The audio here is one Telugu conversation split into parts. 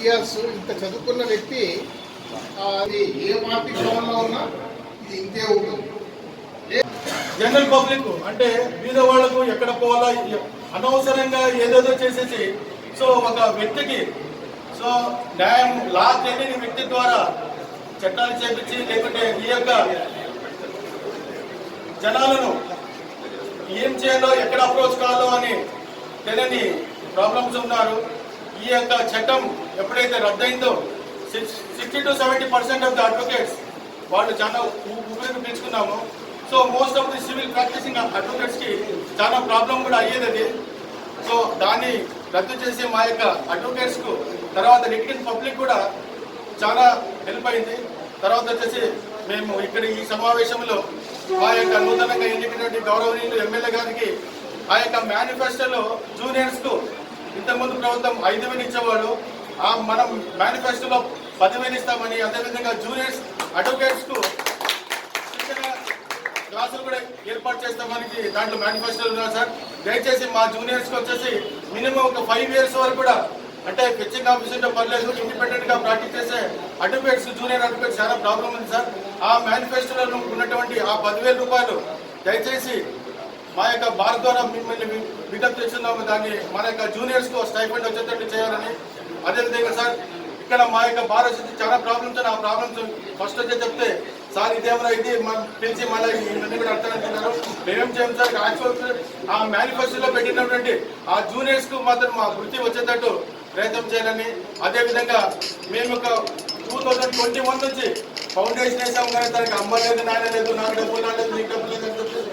ఇయర్స్ ఇంత చదువుకున్న వ్యక్తి అది ఏ పార్టీ భవన్లో ఉన్నా ఇది ఇంతే ఉంటుంది. జనరల్ పబ్లిక్ అంటే బీద వాళ్ళకు ఎక్కడ పోవాలా అనవసరంగా ఏదేదో చేసేసి సో ఒక వ్యక్తికి సో న్యాయం లా తెలియని వ్యక్తి ద్వారా చట్టాలు చేపించి లేకుంటే ఈ యొక్క జనాలను ఏం చేయాలో ఎక్కడ అప్రోచ్ కావాలో అని తెలియని ప్రాబ్లమ్స్ ఉన్నారు. ఈ యొక్క చట్టం ఎప్పుడైతే రద్దయిందో sixty two seventy percent of the advocates వాళ్ళు చాలా ఉపయోగించుకున్నాము so most of the civil practicing అడ్వకేట్స్కి చాలా ప్రాబ్లం కూడా అయ్యేది అది. సో దాన్ని రద్దు చేసి మా యొక్క అడ్వకేట్స్కు తర్వాత లిటిగన్ పబ్లిక్ కూడా చాలా హెల్ప్ అయింది. తర్వాత వచ్చేసి మేము ఇక్కడ ఈ సమావేశంలో మా యొక్క నూతనంగా ఎన్నికైనటువంటి గౌరవనీయులు ఎమ్మెల్యే గారికి ఆ యొక్క మేనిఫెస్టోలో జూనియర్స్కు ఇంతకుముందు ప్రభుత్వం ఐదు వేలు ఇచ్చేవాళ్ళు ఆ మనం మేనిఫెస్టోలో పదివేలు ఇస్తామని అదేవిధంగా జూనియర్స్ అడ్వకేట్స్కు శిక్షణ క్లాసులు కూడా ఏర్పాటు చేస్తామని దాంట్లో మేనిఫెస్టోలు ఉన్నారు సార్ దయచేసి మా జూనియర్స్కి వచ్చేసి మినిమం ఒక ఫైవ్ ఇయర్స్ వరకు కూడా అంటే పిచ్చింగ్ ఆఫీసర్ పర్లేదు ఇండిపెండెంట్గా ప్రాక్టీస్ చేసే అడ్వకేట్స్ జూనియర్ అడ్వకేట్స్ చాలా ప్రాబ్లం ఉంది సార్ ఆ మేనిఫెస్టోలో ఉన్నటువంటి ఆ పదివేల రూపాయలు దయచేసి మా యొక్క భారత్ ద్వారా మిమ్మల్ని విజ్ఞప్తి చేస్తున్నాము. దాన్ని మన యొక్క జూనియర్స్కు స్టైఫండ్ వచ్చేటట్టు చేయాలని. అదేవిధంగా సార్ ఇక్కడ మా యొక్క భారత్ స్థితి చాలా ప్రాబ్లమ్స్ ఆ ప్రాబ్లమ్స్ ఫస్ట్ వచ్చే చెప్తే సార్ ఇదేమన్నా ఇది పిలిచి మళ్ళీ ఇవన్నీ కూడా అర్థమంటున్నారు మేమేం చేయం సార్ యాక్చువల్ ఆ మేనిఫెస్టోలో పెట్టినటువంటి ఆ జూనియర్స్కు మాత్రం మా వృత్తి వచ్చేటట్టు ప్రయత్నం చేయాలని. అదేవిధంగా మేము ఒక టూ థౌజండ్ ట్వంటీ వన్ నుంచి ఫౌండేషన్ వేసాం కానీ దానికి అమ్మ లేదు నాన్న లేదు నాకు డబ్బులు రాలేదు నీకు డబ్బులు లేదు అని చెప్పేసి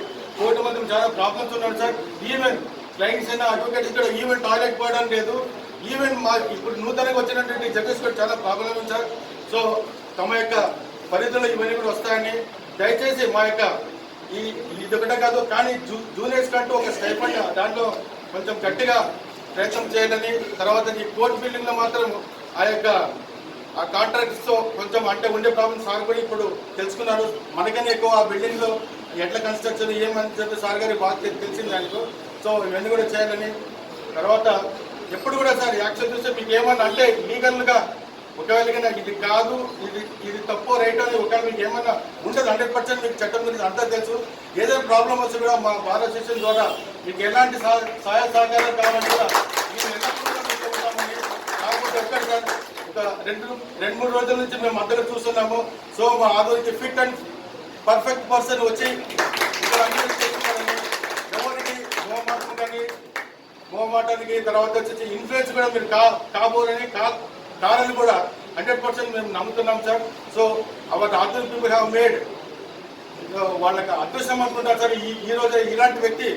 కోటి చాలా ప్రాబ్లమ్స్ ఉన్నారు సార్. ఈవెన్ క్లయింట్స్ అయినా అడ్వకేట్స్ కూడా ఈవెన్ టాయిలెట్ పోవడం లేదు. ఈవెన్ మా ఇప్పుడు నూతనంగా వచ్చినటువంటి జడ్జెస్ కూడా చాలా ప్రాబ్లం ఉంది సార్. సో తమ యొక్క పరిధిలో ఇవన్నీ కూడా వస్తాయని దయచేసి మా యొక్క ఈ ఇది ఒకటే కాదు కానీ జూ జూనియర్స్ కంటూ ఒక స్టైఫండ్ దాంట్లో కొంచెం గట్టిగా ప్రయత్నం చేయాలని తర్వాత ఈ కోర్ట్ బిల్డింగ్లో మాత్రం ఆ యొక్క ఆ కాంట్రాక్ట్స్తో కొంచెం అంటే ఉండే ప్రాబ్లమ్స్ సార్ కూడా ఇప్పుడు తెలుసుకున్నారు. మనకన్నా ఎక్కువ ఆ బిల్డింగ్లో ఎట్లా కన్స్ట్రక్షన్ ఏమని చెప్పి సార్ గారి బాధ్యత తెలిసింది దాంట్లో సో ఇవన్నీ కూడా చేయాలని. తర్వాత ఎప్పుడు కూడా సార్ యాక్షన్ చూస్తే మీకు ఏమన్నా అంటే లీగల్గా ఒకవేళ నాకు ఇది కాదు ఇది ఇది తప్పు రైట్ అని ఒకవేళ మీకు ఏమన్నా ఉంటుంది హండ్రెడ్ పర్సెంట్ మీకు చట్టం గురించి అంతా తెలుసు. ఏదైనా ప్రాబ్లం వచ్చి కూడా మా భారత సెషన్ ద్వారా మీకు ఎలాంటి సహాయ సహకారం కావాలని కూడా కాకపోతే సార్ ఒక రెండు రెండు మూడు రోజుల నుంచి మేము అందరూ చూస్తున్నాము. సో మా ఆరోగ్య ఫిట్ అండ్ పర్ఫెక్ట్ పర్సన్ వచ్చి ఇక్కడ అందరూ చేస్తున్నారని ఎవరికి మోమాటం కానీ మోమాటానికి తర్వాత వచ్చేసి ఇన్ఫ్లుయెన్స్ కూడా మీరు కా కాబోరని కా కాదని కూడా హండ్రెడ్ పర్సెంట్ మేము నమ్ముతున్నాం sir. So our other people have made వాళ్ళకి అదృష్టం అనుకుంటారు సార్. ఈ ఈ రోజు ఇలాంటి వ్యక్తి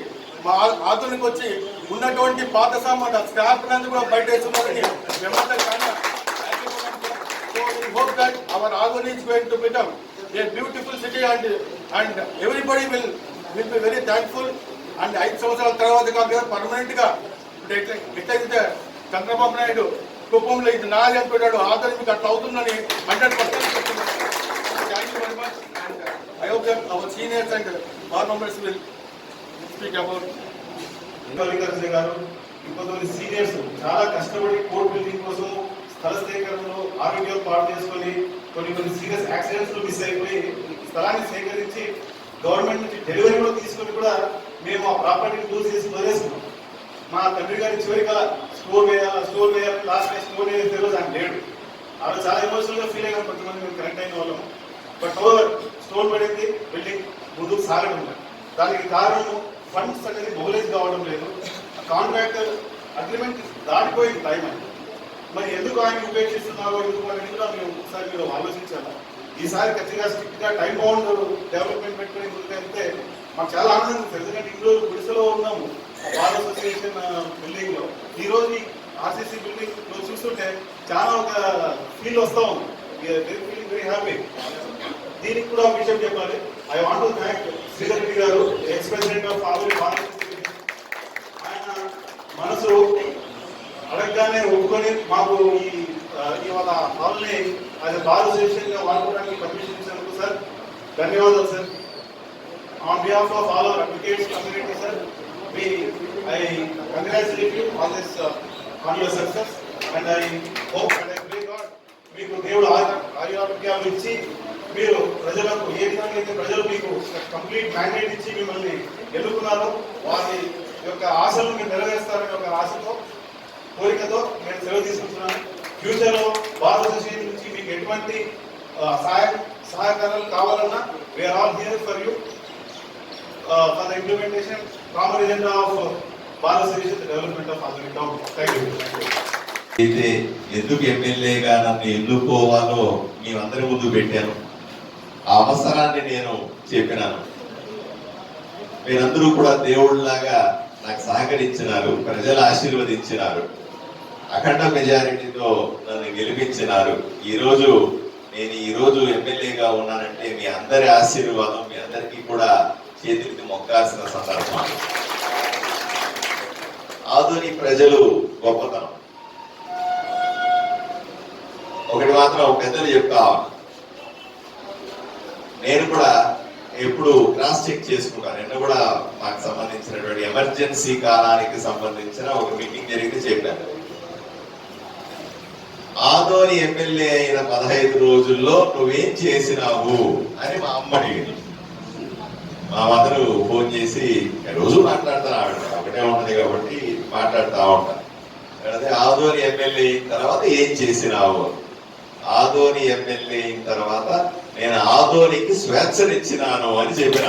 మా ఆధునికి వచ్చి ఉన్నటువంటి పాత సామాన్ స్క్రాప్ నందు కూడా బయట వేస్తున్నారని మేమంతా చాలా so hope that our our Agon a beautiful city and and everybody will will be very thankful. And ఐదు సంవత్సరాల తర్వాత కాదు పర్మనెంట్గా ఇప్పుడు ఎట్లా ఎట్లయితే చంద్రబాబు నాయుడు కుప్పంలో ఇది నాది అనుకున్నాడు ఆదరణ మీకు అట్లా అవుతుందని hundred percent thank you very much and I hope that our seniors and bar members will speak about garu ఇంకొంతమంది సీనియర్స్ చాలా కష్టపడి కోర్టు బిల్డింగ్ కోసం స్థలసేకరణలో ఆరోగ్యాలు పాటు చేసుకొని కొన్ని కొన్ని సీరియస్ యాక్సిడెంట్స్లో మిస్ అయిపోయి స్థలాన్ని సేకరించి గవర్నమెంట్ నుంచి డెలివరీ కూడా తీసుకొని కూడా మేము ఆ ప్రాపర్టీని లూజ్ చేసి వదిలేస్తున్నాం. మా తండ్రి గారి చివరి కల స్టోర్ వేయాలి స్టోర్ వేయాలి లాస్ట్ స్టోర్ వేయాలి తెలియదు ఆయన లేడు. ఆ రోజు చాలా ఎమోషనల్గా ఫీల్ అయ్యాం కొంతమంది మేము కనెక్ట్ అయిన వాళ్ళం. బట్ ఓవర్ స్టోర్ పడింది బిల్డింగ్ ముందుకు సాగడం లేదు. దానికి కారణం ఫండ్స్ అనేది మొబిలైజ్ కావడం లేదు. కాంట్రాక్టర్ అగ్రిమెంట్ దాటిపోయింది టైం అని మరి ఎందుకు ఆయన ఉపేక్షిస్తున్నారో ఎందుకు అనేది కూడా మేము ఒకసారి మీరు ఆలోచించాలి? ఈసారి ఖచ్చితంగా స్ట్రిక్ట్గా టైం బౌండ్ డెవలప్మెంట్ పెట్టుకుని ముందుకు వెళ్తే మాకు చాలా ఆనందం ఉంది ఎందుకంటే ఇంట్లో గుడిసెలో ఉన్నాము. బార్ అసోసియేషన్ బిల్డింగ్లో ఈ రోజు ఆర్సీసీ బిల్డింగ్లో చూస్తుంటే చాలా ఒక ఫీల్ వస్తా ఉంది. ఫీలింగ్ వెరీ హ్యాపీ దీనికి కూడా ఒక విషయం చెప్పాలి. I want to thank Sridhar Reddy garu ex president of ఆవిరి ఆయన మనసు అడగగానే ఒప్పుకొని మాకు ఈ ఇవాళ హాల్ని అది బార్ అసోసియేషన్గా వాడుకోవడానికి పర్మిషన్ ఇచ్చినందుకు సార్. ధన్యవాదాలు sir. On behalf of all our advocates community sir we I this on your success and I hope and I pray God మీకు దేవుడు స్థానం ఇచ్చి మీరు ప్రజలకు ఏ విధంగా అయితే ప్రజలు మీకు కంప్లీట్ మ్యాండేట్ ఇచ్చి మిమ్మల్ని ఎన్నుకున్నారో వారి యొక్క ఆశలను మీరు నెరవేరుస్తారనే ఒక ఆశతో కోరికతో నేను సెలవు తీసుకుంటున్నాను. ఫ్యూచర్లో లో అసోసియేషన్ నుంచి మీకు ఎటువంటి సహాయ సహాయకారాలు సహకారాలు కావాలన్నా we're all here for you for the implementation common agenda of Bharat association development of Andhra thank you అయితే ఎందుకు ఎమ్మెల్యేగా నన్ను ఎన్నుకోవాలో మేమందరి ముందు పెట్టాను. ఆ అవసరాన్ని నేను చెప్పినాను. మీరందరూ కూడా దేవుళ్ళలాగా నాకు సహకరించినారు ప్రజలు ఆశీర్వదించినారు. అఖండ మెజారిటీతో నన్ను గెలిపించినారు. ఈరోజు నేను ఈరోజు ఎమ్మెల్యేగా ఉన్నానంటే మీ అందరి ఆశీర్వాదం మీ అందరికీ కూడా చేతికి మొక్కాల్సిన సందర్భం ఆధునిక ప్రజలు గొప్పతనం. ఒకటి మాత్రం పెద్దలు చెప్తా నేను కూడా ఎప్పుడు క్రాస్ చెక్ చేసుకుంటాను. నిన్న కూడా మాకు సంబంధించినటువంటి ఎమర్జెన్సీ కాలానికి సంబంధించిన ఒక మీటింగ్ జరిగితే చెప్పాను. ఆదోని ఎమ్మెల్యే అయిన పదహైదు రోజుల్లో నువ్వేం చేసినావు? అని మా అమ్మ అడిగింది. మా మదరు ఫోన్ చేసి రోజు మాట్లాడతాను ఆవిడ ఒకటే ఉంటుంది కాబట్టి మాట్లాడుతూ ఉంటాను అదే ఆదోని ఎమ్మెల్యే అయిన తర్వాత ఏం చేసినావు? ఆదోని ఎమ్మెల్యే అయిన తర్వాత నేను ఆదోనికి స్వేచ్ఛనిచ్చినాను అని చెప్పిన.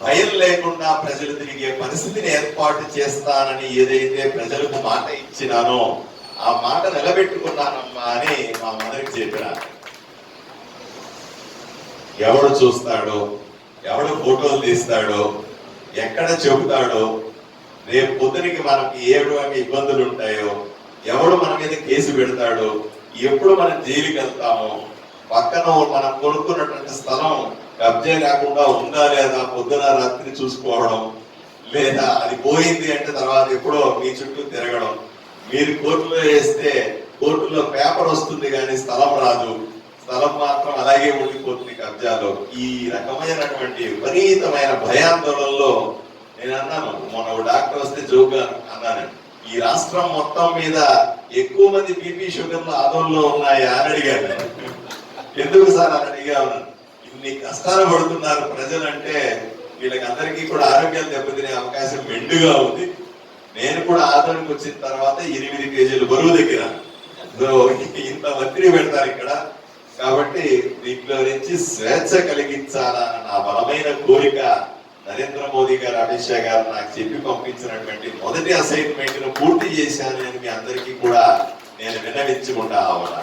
భయం లేకుండా ప్రజలు తిరిగే పరిస్థితిని ఏర్పాటు చేస్తానని ఏదైతే ప్రజలకు మాట ఇచ్చినానో ఆ మాట నిలబెట్టుకున్నానమ్మా అని మా మదరికి చెప్పిన ఎవడు చూస్తాడో ఎవడు ఫోటోలు తీస్తాడో ఎక్కడ చెబుతాడో రేపు పొద్దునికి మనకి ఏ విధంగా ఇబ్బందులు ఉంటాయో ఎవడు మన మీద కేసు పెడతాడో ఎప్పుడు మనం జైలుకి వెళ్తామో పక్కన మనం కొనుక్కున్నటువంటి స్థలం కబ్జా లేకుండా ఉందా లేదా పొద్దున రాత్రి చూసుకోవడం లేదా అది పోయింది అంటే తర్వాత ఎప్పుడో మీ చుట్టూ తిరగడం. మీరు కోర్టులో వేస్తే కోర్టులో పేపర్ వస్తుంది కానీ స్థలం రాదు. స్థలం మాత్రం అలాగే ఉండిపోతుంది కబ్జాలో. ఈ రకమైనటువంటి విపరీతమైన భయాందోళనలో నేను అన్నాను మొన్న డాక్టర్ వస్తే జోక్గా అన్నాను ఈ రాష్ట్రం మొత్తం మీద ఎక్కువ మంది బీపీ షుగర్లు ఆదంలో ఉన్నాయా అని అడిగాను. ఎందుకు సార్ అని అడిగాను. ఇన్ని కష్టాలు పడుతున్నారు ప్రజలంటే వీళ్ళకి అందరికీ కూడా ఆరోగ్యాలు దెబ్బతినే అవకాశం మెండుగా ఉంది. నేను కూడా ఆదరణకు వచ్చిన తర్వాత ఎనిమిది కేజీలు బరువు దగ్గర. ఇంత ఒత్తిడి పెడతారు ఇక్కడ. కాబట్టి దీంట్లో నుంచి స్వేచ్ఛ కలిగించాలన్న నా బలమైన కోరిక నరేంద్ర మోదీ గారు అమిత్ షా గారు నాకు చెప్పి పంపించినటువంటి మొదటి అసైన్మెంట్ను పూర్తి చేశాను అని మీ అందరికీ కూడా నేను విన్నవించుకుంటా ఉన్నా.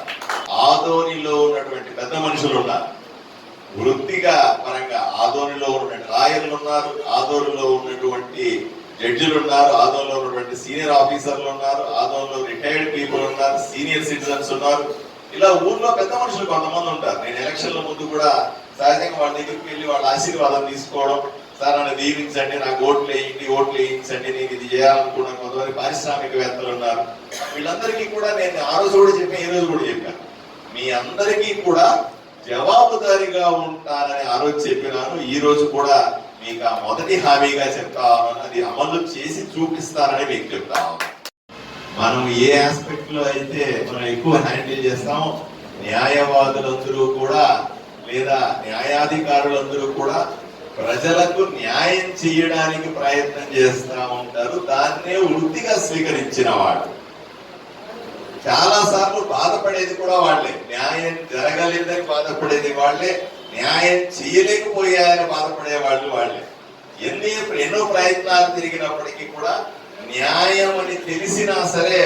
ఆదోనిలో ఉన్నటువంటి పెద్ద మనుషులు ఉన్నారు. వృత్తిగా పరంగా ఆదోనిలో ఉన్నటువంటి రాయర్లు ఉన్నారు ఆదోనిలో ఉన్నటువంటి జడ్జిలు ఉన్నారు ఆదోనిలో ఉన్నటువంటి సీనియర్ ఆఫీసర్లు ఉన్నారు ఆదోనిలో రిటైర్డ్ పీపుల్ ఉన్నారు సీనియర్ సిటిజన్స్ ఉన్నారు. ఇలా ఊర్లో పెద్ద మనుషులు కొంతమంది ఉంటారు. నేను ఎలక్షన్ల ముందు కూడా సహజంగా వాళ్ళ దగ్గరికి వెళ్ళి వాళ్ళ ఆశీర్వాదం తీసుకోవడం సార్ నన్ను దీవించండి నాకు ఓట్లు వేయండి ఓట్లు వేయించండి నేను ఇది చేయాలనుకున్నాను కొంతమంది పారిశ్రామికవేత్తలు ఉన్నారు. వీళ్ళందరికీ కూడా నేను ఆ రోజు కూడా చెప్పాను ఈ రోజు కూడా చెప్పాను. మీ అందరికీ కూడా జవాబుదారిగా ఉంటానని ఆ రోజు చెప్పినాను ఈ రోజు కూడా మీకు ఆ మొదటి హామీగా చెప్తా అది అమలు చేసి చూపిస్తానని మీకు చెప్తా మనం ఏ ఆస్పెక్ట్లో అయితే మనం ఎక్కువ హ్యాండిల్ చేస్తాం న్యాయవాదులందరూ కూడా లేదా న్యాయాధికారులందరూ కూడా ప్రజలకు న్యాయం చేయడానికి ప్రయత్నం చేస్తూ ఉంటారు. దాన్నే వృత్తిగా స్వీకరించిన వాడు చాలా సార్లు బాధపడేది కూడా వాళ్ళే. న్యాయం జరగలేదని బాధపడేది వాళ్ళే న్యాయం చేయలేకపోయాయని బాధపడే వాళ్ళు వాళ్ళే. ఎన్ని ఎన్నో ప్రయత్నాలు తిరిగినప్పటికీ కూడా న్యాయం అని తెలిసినా సరే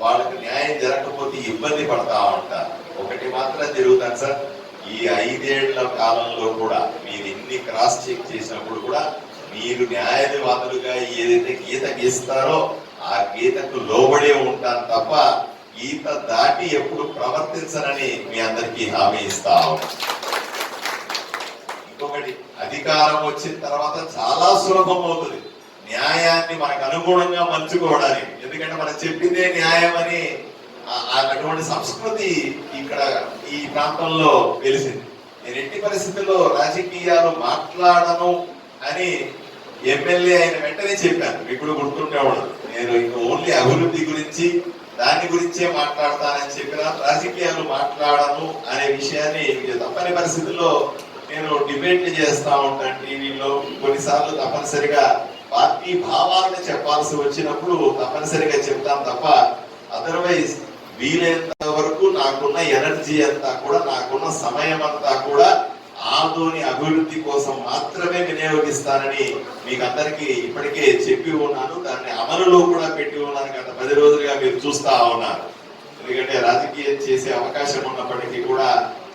వాళ్ళకి న్యాయం జరగకపోతే ఇబ్బంది పడతా ఉంటారు. ఒకటి మాత్రం జరుగుతాను సార్. ఈ ఐదేళ్ళ కాలంలో కూడా మీరు ఎన్ని క్రాస్ చెక్ చేసినప్పుడు కూడా మీరు న్యాయవాదులుగా ఏదైతే గీత గీస్తారో ఆ గీతకు లోబడే ఉంటాను తప్ప గీత దాటి ఎప్పుడు ప్రవర్తించనని మీ అందరికీ హామీ ఇస్తా ఇంకొకటి అధికారం వచ్చిన తర్వాత చాలా సులభం అవుతుంది. న్యాయాన్ని మనకు అనుగుణంగా మలుచుకోవడానికి ఎందుకంటే మనం చెప్పిందే న్యాయం అని అటువంటి సంస్కృతి ఇక్కడ ఈ ప్రాంతంలో వెలిసింది. నేను ఎట్టి పరిస్థితుల్లో రాజకీయాలు మాట్లాడను అని ఎమ్మెల్యే అయిన వెంటనే చెప్పాను. మీకు కూడా గుర్తుండే ఉండదు. నేను ఓన్లీ అభివృద్ధి గురించి దాని గురించే మాట్లాడతానని చెప్పిన రాజకీయాలు మాట్లాడను అనే విషయాన్ని తప్పని పరిస్థితుల్లో నేను డిబేట్లు చేస్తా ఉంటాను టీవీలో కొన్నిసార్లు తప్పనిసరిగా పార్టీ భావాలను చెప్పాల్సి వచ్చినప్పుడు తప్పనిసరిగా చెప్తాను తప్ప అదర్వైజ్ వీలైనంత వరకు నాకున్న ఎనర్జీ అంతా కూడా నాకున్న సమయం అంతా కూడా ఆదోని అభివృద్ధి కోసం మాత్రమే వినియోగిస్తానని మీకు అందరికీ ఇప్పటికే చెప్పి ఉన్నాను. దాన్ని అమలులో కూడా పెట్టి ఉన్నాను. గత పది రోజులుగా మీరు చూస్తా ఉన్నారు. ఎందుకంటే రాజకీయం చేసే అవకాశం ఉన్నప్పటికీ కూడా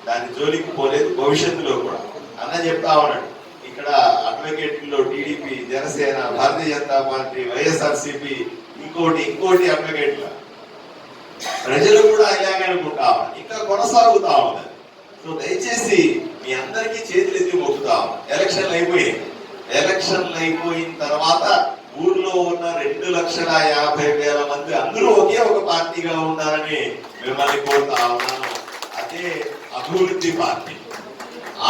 దాని జోలికి పోలేదు భవిష్యత్తులో కూడా. అన్న చెప్తా ఉన్నాడు. ఇక్కడ అడ్వకేట్లో TDP Janasena Bharatiya Janata party YSRCP ఇంకోటి ఇంకోటి అడ్వకేట్ల. ప్రజలు కూడా ఇలాగే అనుకుంటా ఇంకా కొనసాగుతా ఉన్నారు. సో దయచేసి మీ అందరికీ చేతులు ఎత్తి మొక్కుతా ఎలక్షన్లు అయిపోయినాయి ఎలక్షన్లు అయిపోయిన తర్వాత ఊర్లో ఉన్న రెండు లక్షల యాభై వేల మంది అందరూ ఒకే ఒక పార్టీగా ఉండాలని మిమ్మల్ని కోరుతా ఉన్నాను. అదే అభివృద్ధి పార్టీ.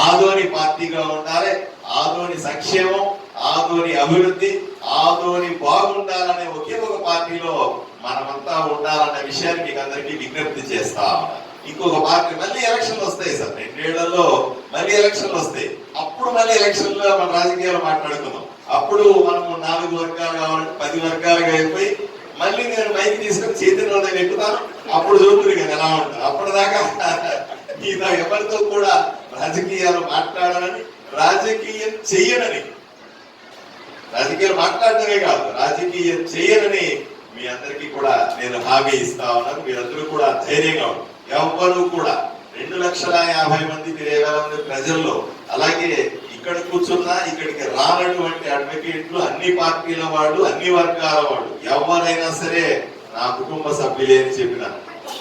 ఆదోని పార్టీగా ఉండాలి. ఆదోని సంక్షేమం ఆదోని అభివృద్ధి ఆదోని బాగుండాలనే ఒకే ఒక పార్టీలో మనమంతా ఉండాలన్న విషయాన్ని మీకు అందరికీ విజ్ఞప్తి చేస్తా ఉన్నాను. ఇంకొక పార్టీ మళ్ళీ ఎలక్షన్లు వస్తాయి సార్. రెండేళ్ళలో మళ్ళీ ఎలక్షన్లు వస్తాయి. అప్పుడు మళ్ళీ ఎలక్షన్లో మన రాజకీయాలు మాట్లాడుకుందాం. అప్పుడు మనము నాలుగు వర్గాలు కావాలంటే పది వర్గాలుగా అయిపోయి మళ్ళీ నేను మైక్ తీసుకొని చేతిలో ఎక్కుతాను. అప్పుడు చూపురు కదా ఎలా ఉంటుంది అప్పటిదాకా ఈయన ఎవరితో కూడా రాజకీయాలు మాట్లాడాలని రాజకీయం చెయ్యనని. రాజకీయాలు మాట్లాడటమే కాదు రాజకీయం చేయనని మీ అందరికీ కూడా నేను హామీ ఇస్తా ఉన్నాను. మీరందరూ కూడా ధైర్యంగా ఉంటారు ఎవ్వరూ కూడా. రెండు లక్షల యాభై మంది మీరు వేల మంది ప్రజల్లో. అలాగే ఇక్కడ కూర్చున్నా ఇక్కడికి రానటువంటి అడ్వకేట్లు అన్ని పార్టీల వాళ్ళు అన్ని వర్గాల వాళ్ళు. ఎవరైనా సరే నా కుటుంబ సభ్యులే అని చెప్పిన.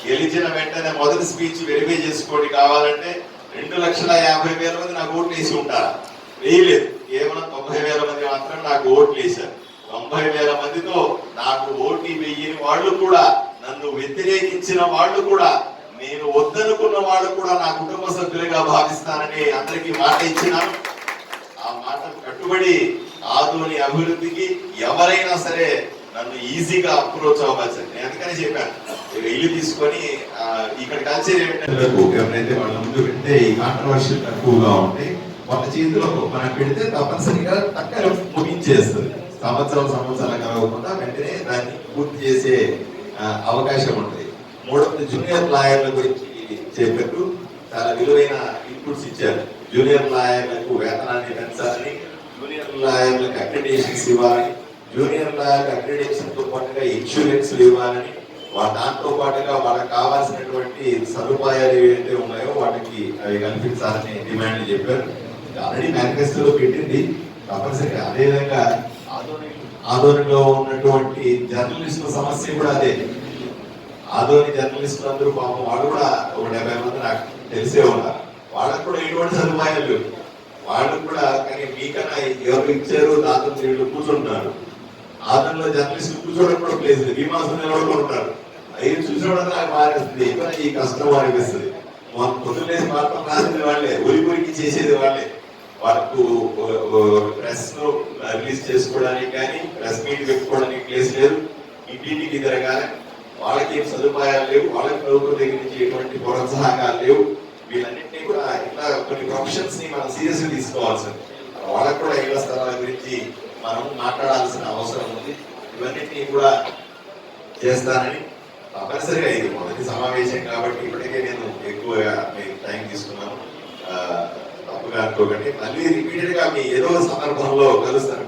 గెలిచిన వెంటనే మొదటి స్పీచ్ వెరిఫై చేసుకోండి కావాలంటే రెండు లక్షల యాభై వేల మంది నాకు ఓట్లు వేసి ఉంటారా? వేయలేదు. కేవలం తొంభై వేల మంది మాత్రం నాకు ఓట్లు వేశారు. తొంభై వేల మందితో నాకు ఓటు వెయ్యని వాళ్ళు కూడా నన్ను వ్యతిరేకించిన వాళ్ళు కూడా నేను వద్దనుకున్న వాళ్ళు కూడా నా కుటుంబ సభ్యులుగా భావిస్తానని అందరికీ మాట ఇచ్చినాను ఆ మాట కట్టుబడి ఆధుని అభివృద్ధికి ఎవరైనా సరే నన్ను ఈజీగా అప్రోచ్ అవ్వచ్చు. నేను అందుకని చెప్పాను. ఇల్లు తీసుకొని ఇక్కడ కల్చర్ ఏంటంటే ఎవరైతే వాళ్ళ ముందు పెడితే ఈ కాంట్రవర్షియల్ తక్కువగా ఉంటాయి వాళ్ళ చేతిలో మనం పెడితే తప్పనిసరిగా తక్కువ ముగించేస్తుంది సంవత్సరం సంవత్సరాలు కలగకుండా వెంటనే దాన్ని పూర్తి చేసే అవకాశం ఉంటుంది. మూడవది జూనియర్ లాయర్ల గురించి చెప్పారు చాలా విలువైన ఇన్పుట్స్ ఇచ్చారు. జూనియర్ లాయర్లకు వేతనాన్ని పెంచాలని జూనియర్ లాయర్లకు అక్రిడేషన్స్ ఇవ్వాలని జూనియర్ లాయర్లకు అక్రిడేషన్తో పాటుగా ఇన్సూరెన్స్లు ఇవ్వాలని వా- దాంతో పాటుగా వాళ్ళకి కావాల్సినటువంటి సదుపాయాలు ఏవైతే ఉన్నాయో వాటికి అవి కల్పించాలని డిమాండ్ చెప్పారు. ఆల్రెడీ మేనిఫెస్టోలో పెట్టింది. తప్పనిసరిగా అదేవిధంగా ఆధునిక ఆధునికలో ఉన్నటువంటి జర్నలిస్టుల సమస్య కూడా అదే. ఆధోని జర్నలిస్టులు అందరూ పాపం వాళ్ళు కూడా ఒక డెబ్బై మంది నాకు తెలిసే ఉన్నారు. వాళ్ళకు కూడా ఎటువంటి సదుపాయాలు లేవు. వాళ్ళు కూడా కానీ మీకన్నా ఎవరు ఇచ్చారు దాంతో వీళ్ళు కూర్చుంటున్నారు ఆదంలో జర్నలిస్టులు కూర్చోవడం కూడా ప్లేస్ లేదు. భీమాసం నిలబడుకొని ఉంటారు అవి చూసుకోవడం నాకు మారేస్తుంది. ఇక్కడ ఈ కష్టం అనిపిస్తుంది. మన పొద్దున్నేసి మాత్రం రాసింది వాళ్ళే. ఉరి ఉరికి చేసేది వాళ్ళే. వాళ్ళకు ప్రెస్ రిలీజ్ చేసుకోవడానికి కానీ ప్రెస్ మీట్ పెట్టుకోవడానికి ప్లేస్ లేదు. ఇంటింటికి తిరగాలి. వాళ్ళకి ఏం సదుపాయాలు లేవు వాళ్ళకి ప్రభుత్వం దగ్గర నుంచి ఎటువంటి ప్రోత్సాహకాలు లేవు. వీళ్ళన్నింటినీ కూడా ఇట్లా కొన్ని ప్రొఫెషన్స్ని మనం సీరియస్ తీసుకోవాల్సింది వాళ్ళకు కూడా ఇళ్ళ స్థలాల గురించి మనం మాట్లాడాల్సిన అవసరం ఉంది. ఇవన్నింటినీ కూడా చేస్తానని తప్పనిసరిగా ఇది మొదటి సమావేశం కాబట్టి ఇప్పటికే నేను ఎక్కువగా మీకు టైం తీసుకున్నాను. తప్పుగా అనుకోకండి. మళ్ళీ రిపీటెడ్గా మీ ఏదో సందర్భంలో కలుస్తాను.